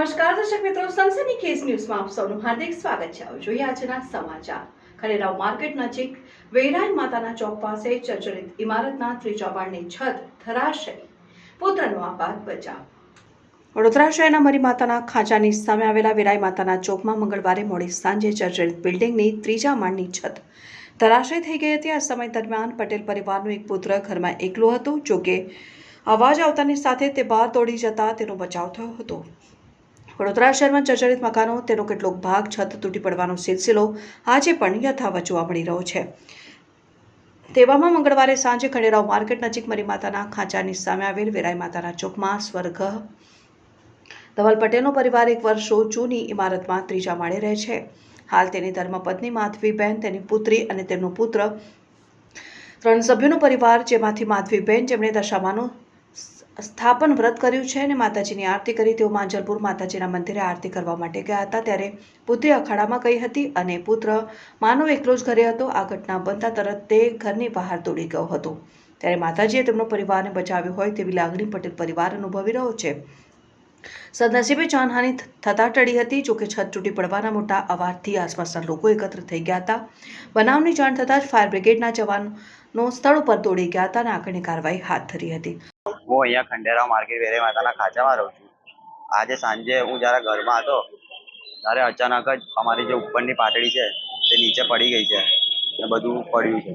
નમસ્કાર, દર્શક મિત્રો. સનસની કેસ ન્યૂઝમાં આપ સૌનું હાર્દિક સ્વાગત છે. જોઈએ આજના સમાચાર. ખરેરાવ માર્કેટ નજીક વેરાય માતાના ચોક પાસે ચર્ચરિત ઇમારતના ત્રીજા માળની છત ધરાશય. પુત્રનો આપાત બચાવ. વડોદરા શહેરના મરી ખાંચાની સામે આવેલા વેરાય માતાના ચોકમાં મંગળવારે મોડી સાંજે ચર્ચરિત બિલ્ડિંગની ત્રીજા માળની છત ધરાશય થઈ ગઈ હતી. આ સમય દરમિયાન પટેલ પરિવારનો એક પુત્ર ઘરમાં એકલો હતો જોકે અવાજ આવતાની સાથે તે બહાર દોડી જતા તેનો બચાવ થયો હતો. વડોદરા શહેરમાં જર્જરિત મકાનો, તેનો કેટલોક ભાગ છત તૂટી પડવાનો સિલસિલો આજે પણ યથાવત જોવા મળી રહ્યો છે. તેવામાં મંગળવારે સાંજે ખંડેરાવ માર્કેટ નજીક મરી માતાના ખાંચાની સામે આવેલ વેરાઈ માતાના ચોકમાં સ્વર્ગ ધવલ પટેલનો પરિવાર એક વર્ષો જૂની ઇમારતમાં ત્રીજા માળે રહે છે. હાલ તેની ધર્મપત્ની માધવીબેન, તેની પુત્રી અને તેમનો પુત્ર ત્રણ સભ્યોનો પરિવાર, જેમાંથી માધવીબેન જેમણે દશામાનું સ્થાપન વ્રત કર્યું છે અને માતાજીની આરતી કરી તેઓ માંજલપુર માતાજીના મંદિરે આરતી કરવા માટે ગયા હતા. ત્યારે પુત્રી અખાડામાં ગઈ હતી અને પુત્ર માનવ એકલો જ ઘરે હતો. આ ઘટના બનતા તરત તે ઘરની બહાર દોડી ગયો હતો. ત્યારે માતાજીએ તેમનો પરિવારને બચાવ્યો હોય તેવી લાગણી પટેલ પરિવાર અનુભવી રહ્યો છે. સદનસીબે જાનહાનિ થતાં ટળી હતી. જોકે છત તૂટી પડવાના મોટા અવાજથી આસપાસના લોકો એકત્ર થઈ ગયા હતા. બનાવની જાણ થતાં જ ફાયર બ્રિગેડના જવાનો સ્થળ ઉપર દોડી ગયા હતા અને આગળની કાર્યવાહી હાથ ધરી હતી. હું અહીંયા ખંડેરાવ માર્કેટ વેરે માતાના ખાંચામાં રહું છું. આજે સાંજે હું જ્યારે ઘરમાં હતો ત્યારે અચાનક જ અમારી જે ઉપરની પાટડી છે તે નીચે પડી ગઈ છે ને બધું પડ્યું છે.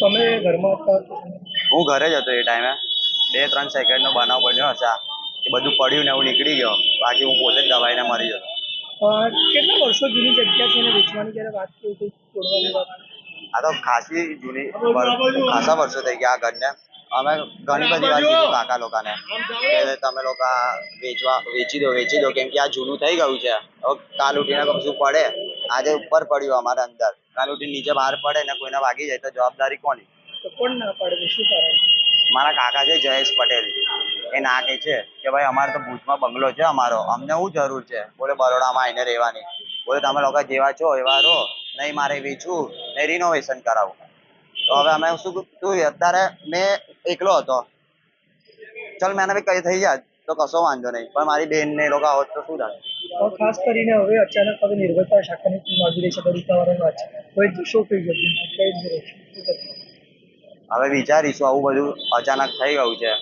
તમે ઘરમાં હું ઘરે જ હતો એ ટાઈમે. બે ત્રણ સેકન્ડનો બનાવ બન્યો હશે. એ બધું પડ્યું ને હું નીકળી ગયો. બાકી હું પોતે જ દબાઈને મરી જતો કેટલા વર્ષો જૂની જગ્યા છે અને વેચવાની? જ્યારે વાત કરી હતી આ તો ખાસી જૂની ખાસા વર્ષો થઈ ગયા આ ઘરને. અમે ઘણી બધી વાર કીધું કાકા લોકોને કે તમે લોકો વેચવા વેચી દો વેચી દો કેમ કે આ જૂનું થઈ ગયું છે. કાલ ઉઠીને કશું પડે? આજે ઉપર પડ્યું અમારે અંદર. કાલ ઉઠીને નીચે બહાર પડે ને કોઈને વાગી જાય તો જવાબદારી કોની? કોણ ના પડે શું કરે મારા કાકા છે જયેશ પટેલ. એ ના કે છે કે ભાઈ અમારે તો ભુજમાં બંગલો છે અમારો. અમને શું જરૂર છે? બોલે બરોડામાં આવીને રહેવાની. બોલે તમે લોકો જેવા છો એવા રહો. નહીં મારે વેચવું નહીં રિનોવેશન કરાવવું તો હવે અમે શું તું અત્યારે મેં એકલો હતો. ચલ મેં ભાઈ કઈ થઈ જાય તો કશો વાંધો નહીં. પણ મારી બેન ને લોકો હોત તો શું થાય? ખાસ કરીને હવે અચાનક હવે નિર્ભરતા શાખાની ટીમ આવી રહી છે વાત છે. કોઈ શું થઈ ગયું? હવે વિચારીશું આવું બધું અચાનક થઈ ગયું છે.